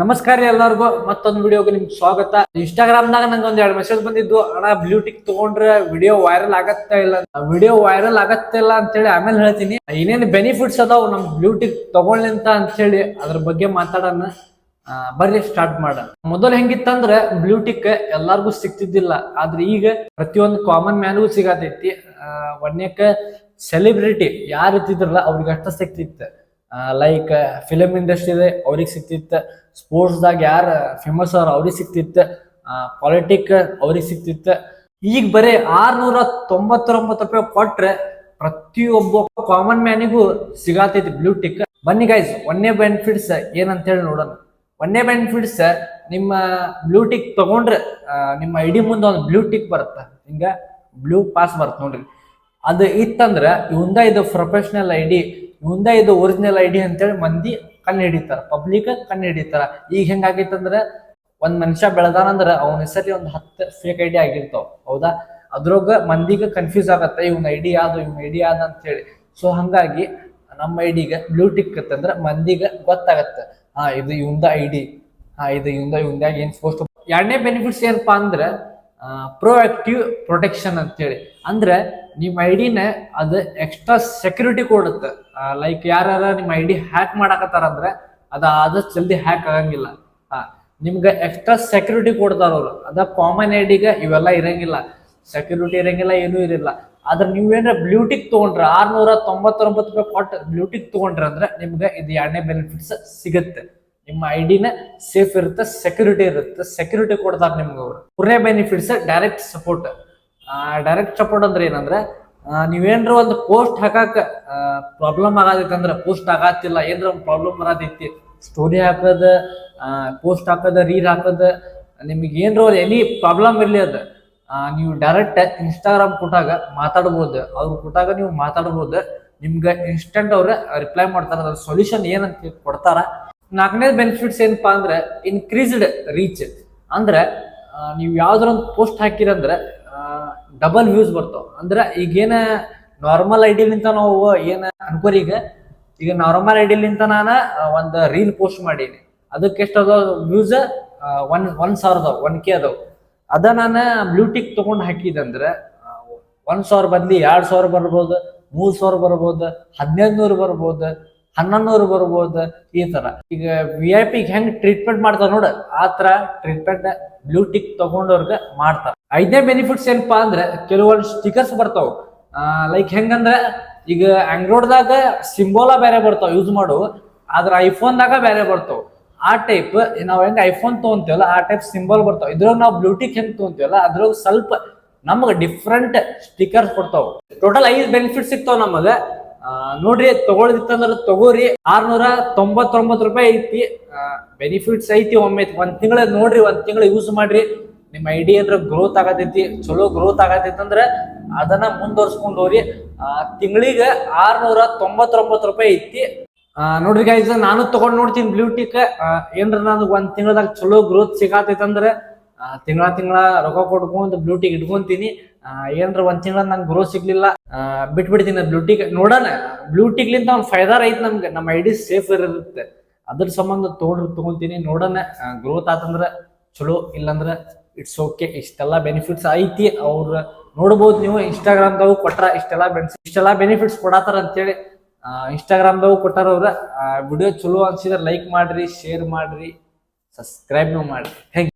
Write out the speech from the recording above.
ನಮಸ್ಕಾರ ರೀ ಎಲ್ಲರಿಗೂ. ಮತ್ತೊಂದು ವಿಡಿಯೋಗೆ ನಿಮ್ಗೆ ಸ್ವಾಗತ. ಇನ್ಸ್ಟಾಗ್ರಾಮ್ದಾಗ ನಂಗೆ ಒಂದ್ ಎರಡು ಮೆಸೇಜ್ ಬಂದಿದ್ದು, ಅಣ್ಣ ಬ್ಲೂಟಿಕ್ ತಗೊಂಡ್ರೆ ವಿಡಿಯೋ ವೈರಲ್ ಆಗತ್ತಾ ಇಲ್ಲ? ವಿಡಿಯೋ ವೈರಲ್ ಆಗತ್ತಾ ಇಲ್ಲ? ಅಂತೇಳಿ ಆಮೇಲೆ ಹೇಳ್ತೀನಿ. ಏನೇನು ಬೆನಿಫಿಟ್ಸ್ ಅದಾವ ನಮ್ ಬ್ಲೂಟಿಕ್ ತಗೊಳ್ಳಿಂತ ಅಂತೇಳಿ ಅದ್ರ ಬಗ್ಗೆ ಮಾತಾಡೋಣ. ಬರ್ರಿ ಸ್ಟಾರ್ಟ್ ಮಾಡೋಣ. ಮೊದಲು ಹೆಂಗಿತ್ತಂದ್ರ ಬ್ಲೂಟಿಕ್ ಎಲ್ಲಾರ್ಗು ಸಿಗ್ತಿದ್ದಿಲ್ಲ. ಆದ್ರೆ ಈಗ ಪ್ರತಿಯೊಂದು ಕಾಮನ್ ಮ್ಯಾನ್ಗೂ ಸಿಗತೈತಿ. ಒನ್ಯಕ್ಕ ಸೆಲೆಬ್ರಿಟಿ ಯಾರು ಇದ್ದಿದ್ರಲ್ಲ ಅವ್ರಿಗೆ ಅಷ್ಟ ಸಿಗ್ತಿತ್ತು. ಲೈಕ್ ಫಿಲಮ್ ಇಂಡಸ್ಟ್ರಿ ಇದೆ ಅವ್ರಿಗೆ ಸಿಕ್ತಿತ್ತು. ಸ್ಪೋರ್ಟ್ಸ್ದಾಗ ಯಾರು ಫೇಮಸ್ ಅವ್ರ ಅವ್ರಿಗೆ ಸಿಕ್ತಿತ್ತು. ಪಾಲಿಟಿಕ್ ಅವ್ರಿಗೆ ಸಿಕ್ತಿತ್ತು. ಈಗ ಬರೀ ಆರ್ನೂರ ತೊಂಬತ್ತೊಂಬತ್ತು ರೂಪಾಯಿ ಕೊಟ್ರೆ ಪ್ರತಿಯೊಬ್ಬ ಕಾಮನ್ ಮ್ಯಾನಿಗೂ ಸಿಗಾತೈತಿ ಬ್ಲೂಟಿಕ್ ಬನ್ನಿ ಗೈಸ್ ಒಂದೇ ಬೆನಿಫಿಟ್ಸ್ ಏನಂತ ಹೇಳಿ ನೋಡೋಣ. ಒಂದೇ ಬೆನಿಫಿಟ್ಸ್ ನಿಮ್ಮ ಬ್ಲೂಟಿಕ್ ತಗೊಂಡ್ರೆ ನಿಮ್ಮ ಐಡಿ ಮುಂದೆ ಒಂದು ಬ್ಲೂಟಿಕ್ ಬರುತ್ತೆ. ಹಿಂಗ ಬ್ಲೂ ಪಾಸ್ ಬರುತ್ತೆ ನೋಡ್ರಿ. ಅದು ಇತ್ತಂದ್ರೆ ಇವಂದ ಇದು ಪ್ರೊಫೆಷನಲ್ ಐ ಇವಂದ ಇದು ಒರಿಜಿನಲ್ ಐ ಡಿ ಅಂತೇಳಿ ಮಂದಿ ಕಣ್ಣು ಹಿಡಿತಾರ ಪಬ್ಲಿಕ್ ಕಣ್ಣು ಹಿಡಿತಾರ. ಈಗ ಹೆಂಗಾಗೈತಂದ್ರೆ ಒಂದ್ ಮನುಷ್ಯ ಬೆಳೆದಾನಂದ್ರ ಅವನ ಹೆಸರಿ ಒಂದ್ ಹತ್ತು ಫೇಕ್ ಐ ಡಿ ಆಗಿರ್ತಾವ. ಹೌದಾ? ಅದ್ರೊಳಗ ಮಂದಿಗೆ ಕನ್ಫ್ಯೂಸ್ ಆಗತ್ತೆ, ಇವ್ನ ಐಡಿ ಡಿ ಯಾವ್ದು, ಇವ್ನ ಐ ಡಿ ಯಾವ್ದು ಅಂತ ಹೇಳಿ ಸೊ ಹಂಗಾಗಿ ನಮ್ಮ ಐಡಿಗೆ ಡಿಗೆ ಬ್ಲೂ ಟಿಕ್ ಅಂತಂದ್ರೆ ಮಂದಿಗೆ ಗೊತ್ತಾಗತ್ತೆ. ಹಾ, ಇದು ಇವಂದ ಐಡಿ ಹಾ, ಇದು ಇವಂದ ಇವಂದಾಗ ಏನ್ ಪೋಸ್ಟ್ ಎರಡನೇ ಬೆನಿಫಿಟ್ಸ್ ಏನಪ್ಪಾ ಅಂದ್ರೆ ಪ್ರೋ ಆಕ್ಟಿವ್ ಪ್ರೊಟೆಕ್ಷನ್ ಅಂತೇಳಿ. ಅಂದ್ರೆ ನಿಮ್ಮ ಐ ಡಿನ ಅದು ಎಕ್ಸ್ಟ್ರಾ ಸೆಕ್ಯೂರಿಟಿ ಕೊಡುತ್ತೆ. ಲೈಕ್ ಯಾರು ನಿಮ್ಮ ಐ ಡಿ ಹ್ಯಾಕ್ ಮಾಡಾಕತ್ತಾರ ಅಂದ್ರೆ ಅದು ಆದಷ್ಟು ಜಲ್ದಿ ಹ್ಯಾಕ್ ಆಗಂಗಿಲ್ಲ. ಹಾ ನಿಮ್ಗೆ ಎಕ್ಸ್ಟ್ರಾ ಸೆಕ್ಯೂರಿಟಿ ಕೊಡ್ತಾರ ಅವ್ರು. ಅದ ಕಾಮನ್ ಐಡಿಗೆ ಡಿಗೆ ಇವೆಲ್ಲ ಇರಂಗಿಲ್ಲ. ಸೆಕ್ಯೂರಿಟಿ ಇರಂಗಿಲ್ಲ, ಏನೂ ಇರಲ್ಲ ಆದ್ರೆ ನೀವೇನ್ರ ಬ್ಲೂಟಿಕ್ ತಗೊಂಡ್ರ, ಆರ್ನೂರ ತೊಂಬತ್ತೊಂಬತ್ತು ರೂಪಾಯಿ ಕೊಟ್ಟು ಬ್ಲೂಟಿಕ್ ತಗೊಂಡ್ರೆ ಅಂದ್ರೆ ನಿಮ್ಗೆ ಇದು ಎರಡನೇ ಬೆನಿಫಿಟ್ಸ್ ಸಿಗುತ್ತೆ. ನಿಮ್ಮ ಐ ಡಿನ ಸೇಫ್ ಇರುತ್ತೆ ಸೆಕ್ಯೂರಿಟಿ ಇರುತ್ತೆ. ಸೆಕ್ಯೂರಿಟಿ ಕೊಡ್ತಾರೆ ನಿಮ್ಗೆ ಅವರು. ಮೂರನೇ benefits direct support direct support ಅಂದ್ರೆ ಏನಂದ್ರೆ ನೀವೇನ್ರ ಒಂದು ಪೋಸ್ಟ್ ಹಾಕಾಕ ಪ್ರಾಬ್ಲಮ್ ಆಗದಿತ್ತಂದ್ರೆ ಪೋಸ್ಟ್ ಆಗತ್ತಿಲ್ಲ. ಏನ್ರ ಒಂದು ಪ್ರಾಬ್ಲಮ್ ಬರತೈತಿ ಸ್ಟೋರಿ ಹಾಕೋದ ಪೋಸ್ಟ್ ಹಾಕೋದ ರೀಲ್ ಹಾಕೋದ, ನಿಮಗೆ ಏನ್ರ ಒಂದು ಎನಿ ಪ್ರಾಬ್ಲಮ್ ಇರಲಿ ಅದು ನೀವು ಡೈರೆಕ್ಟ್ ಇನ್ಸ್ಟಾಗ್ರಾಮ್ ಕೊಟ್ಟಾಗ ಮಾತಾಡ್ಬೋದು. ಅವ್ರು ಕೊಟ್ಟಾಗ ನೀವು ಮಾತಾಡ್ಬೋದು. ನಿಮ್ಗೆ ಇನ್ಸ್ಟೆಂಟ್ ಅವ್ರ ರಿಪ್ಲೈ ಮಾಡ್ತಾರೆ. ಅದ್ರ ಸೊಲ್ಯೂಷನ್ ಏನಂತ ಕೊಡ್ತಾರ? ನಾಲ್ಕನೇ ಬೆನಿಫಿಟ್ಸ್ ಏನಪ್ಪ ಅಂದ್ರೆ ಇನ್ಕ್ರೀಸ್ಡ್ ರೀಚ್ ಅಂದ್ರೆ ನೀವು ಯಾವ್ದಾರ ಒಂದು ಪೋಸ್ಟ್ ಹಾಕಿರಂದ್ರೆ ಡಬಲ್ ವ್ಯೂಸ್ ಬರ್ತಾವ. ಅಂದ್ರೆ ಈಗೇನ ನಾರ್ಮಲ್ ಐಡಿಲಿಂತ ನಾವು ಏನ ಅನ್ಕೋರಿ ಈಗ ಈಗ ನಾರ್ಮಲ್ ಐಡಿಲಿಂತ ನಾನು ಒಂದು ರೀಲ್ ಪೋಸ್ಟ್ ಮಾಡೀನಿ. ಅದಕ್ಕೆ ಎಷ್ಟು ಅದಾವ ವ್ಯೂಸ್ ಒನ್ ಒನ್ ಸಾವಿರದ ಒನ್ ಕೆ ಅದಾವ. ಅದ ನಾನು ಬ್ಲೂಟಿಕ್ ತಗೊಂಡು ಹಾಕಿದಂದ್ರೆ ಒಂದ್ ಸಾವಿರ ಬದ್ಲಿ ಎರಡು ಸಾವಿರ ಬರ್ಬೋದು, ಮೂರು ಸಾವಿರ ಬರ್ಬೋದು ಹದಿನೈದು ನೂರು ಬರ್ಬೋದು ಹನ್ನೊಂದು ನೂರು ಬರ್ಬೋದು ಈ ತರ. ಈಗ ವಿ ಐ ಪಿ ಹೆಂಗ್ ಟ್ರೀಟ್ಮೆಂಟ್ ಮಾಡ್ತಾರ ನೋಡ. ಆ ತರ ಟ್ರೀಟ್ಮೆಂಟ್ ಬ್ಲೂಟಿಕ್ ತಗೊಂಡವ್ರಿಗೆ ಮಾಡ್ತಾರ. ಐದನೇ ಬೆನಿಫಿಟ್ಸ್ ಏನಪ್ಪಾ ಅಂದ್ರೆ ಕೆಲವೊಂದು ಸ್ಟಿಕರ್ಸ್ ಬರ್ತಾವ. ಲೈಕ್ ಹೆಂಗಂದ್ರೆ ಈಗ ಆಂಡ್ರಾಯ್ಡ್ದಾಗ ಸಿಂಬೋಲ ಬೇರೆ ಬರ್ತಾವ ಯೂಸ್ ಮಾಡು. ಆದ್ರ ಐಫೋನ್ದಾಗ ಬೇರೆ ಬರ್ತಾವ. ಆ ಟೈಪ್ ನಾವ್ ಹೆಂಗ್ ಐಫೋನ್ ತಗೊಂತೀವಲ್ಲ, ಆ ಟೈಪ್ ಸಿಂಬಲ್ ಬರ್ತಾವ. ಇದ್ರಾಗ ನಾವು ಬ್ಲೂಟಿಕ್ ಹೆಂಗ್ ತಗೊಂತೀವಲ್ಲ ಅದ್ರಾಗ ಸ್ವಲ್ಪ ನಮ್ಗೆ ಡಿಫ್ರೆಂಟ್ ಸ್ಟಿಕರ್ಸ್ ಕೊಡ್ತಾವ. ಟೋಟಲ್ ಐದು ಬೆನಿಫಿಟ್ ಸಿಗ್ತಾವ ನಮಗ. ನೋಡ್ರಿ, ತಗೊಳ್ದಿತ್ತಂದ್ರ ತಗೋರಿ. ಆರ್ನೂರ ತೊಂಬತ್ತೊಂಬತ್ತು ರೂಪಾಯಿ ಐತಿ. ಬೆನಿಫಿಟ್ಸ್ ಐತಿ ಒಮ್ಮೆ. ಒಂದ್ ತಿಂಗಳ ನೋಡ್ರಿ, ಒಂದ್ ತಿಂಗಳ ಯೂಸ್ ಮಾಡ್ರಿ. ನಿಮ್ಮ ಐಡಿ ಏನ್ರ ಗ್ರೋತ್ ಆಗತೈತಿ. ಚಲೋ ಗ್ರೋತ್ ಆಗತೈತಿ ಅಂದ್ರ ಅದನ್ನ ಮುಂದುವರ್ಸ್ಕೊಂಡ್ ಹೋಗ್ರಿ ತಿಂಗಳಿಗೆ ಆರ್ನೂರ ತೊಂಬತ್ತೊಂಬತ್ತು ರೂಪಾಯಿ ಐತಿ. ನೋಡ್ರಿ ಗೈಸ್ ನಾನು ತಗೊಂಡ್ ನೋಡ್ತೀನಿ ಬ್ಲೂಟಿಕ್ ಏನ್ರ ನನಗೆ ಒಂದ್ ತಿಂಗಳದಾಗ ಚಲೋ ಗ್ರೋತ್ ಸಿಗಾತೈತೆ ಅಂದ್ರೆ ತಿಂಗಳ ತಿಂಗಳ ರೊಕ್ಕ ಬ್ಲೂ ಬ್ಲೂಟಿಕ್ ಇಟ್ಕೊಂತೀನಿ. ಏನಂದ್ರೆ ಒಂದ್ ತಿಂಗಳ ನಂಗೆ ಗ್ರೋತ್ ಸಿಗ್ಲಿಲ್ಲ. ಬಿಟ್ಬಿಡ್ತೀನಿ ಬಿಟ್ಬಿಡ್ತೀನಿ ಬ್ಲೂಟಿಕ್ ನೋಡೋಣ ಬ್ಲೂಟಿಕ್ ಲಿಂತ ಫೈದಾರ ಫೈದಾರ್ ಐತೆ ನಮ್ಗೆ. ನಮ್ಮ ಐಡಿ ಸೇಫ್ ಇರುತ್ತೆ. ಅದ್ರ ಸಂಬಂಧ ತೋಡ್ರ ತಗೊಂತೀನಿ. ನೋಡೋಣ ಗ್ರೋತ್ ಆತಂದ್ರೆ ಚಲೋ, ಇಲ್ಲಾಂದ್ರೆ ಇಟ್ಸ್ ಓಕೆ ಇಷ್ಟೆಲ್ಲ ಬೆನಿಫಿಟ್ಸ್ ಐತಿ. ಅವ್ರ ನೋಡ್ಬೋದು ನೀವು ಇನ್ಸ್ಟಾಗ್ರಾಮ್ದಾಗ ಕೊಟ್ರ ಇಷ್ಟೆಲ್ಲ ಬೆನಿಫಿ ಇಷ್ಟೆಲ್ಲ ಬೆನಿಫಿಟ್ಸ್ ಕೊಡತ್ತಾರ ಅಂತೇಳಿ ಇನ್ಸ್ಟಾಗ್ರಾಮ್ದಾಗ ಕೊಟ್ಟಾರ ಅವ್ರ. ವಿಡಿಯೋ ಚಲೋ ಅನ್ಸಿದ್ರೆ ಲೈಕ್ ಮಾಡ್ರಿ ಶೇರ್ ಮಾಡ್ರಿ ಸಬ್ಸ್ಕ್ರೈಬ್ನು ಮಾಡ್ರಿ. ಥ್ಯಾಂಕ್